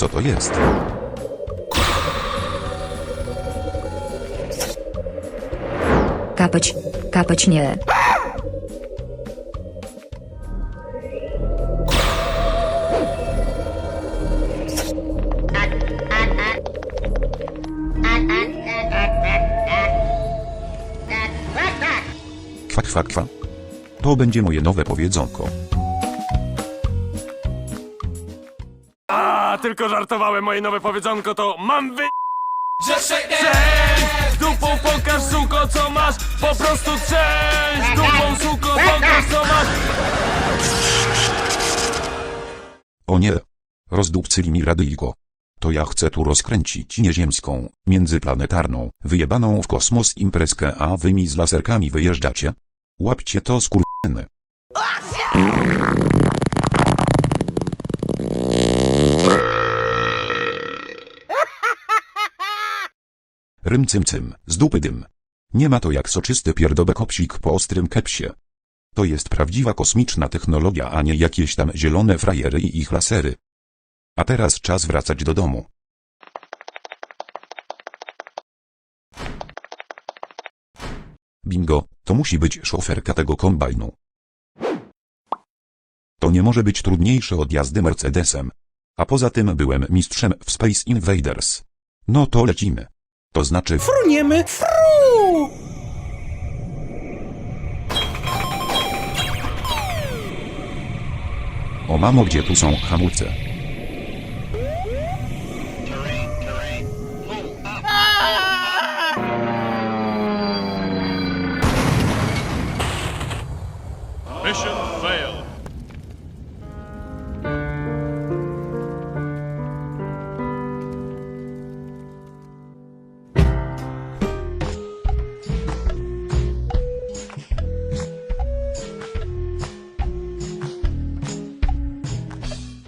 Co to jest? Kapeć. Kapeć nie. Kwa, kwa, kwa. To będzie moje nowe powiedzonko. A, tylko żartowałem, moje nowe powiedzonko to mam wy... Cześć! Dupą pokaż suko co masz Po prostu cześć! Dupą suko pokaż co masz O nie. Rozdupcyli mi radyjko. To ja chcę tu rozkręcić nieziemską, międzyplanetarną, wyjebaną w kosmos imprezkę, a wy mi z laserkami wyjeżdżacie? Łapcie to skurwyny. Rym cym z dupy dym. Nie ma to jak soczysty pierdobek opsik po ostrym kepsie. To jest prawdziwa kosmiczna technologia, a nie jakieś tam zielone frajery i ich lasery. A teraz czas wracać do domu. Bingo, to musi być szoferka tego kombajnu. To nie może być trudniejsze od jazdy Mercedesem. A poza tym byłem mistrzem w Space Invaders. No to lecimy. To znaczy... Fruniemy. Fru! O mamo, gdzie tu są hamulce?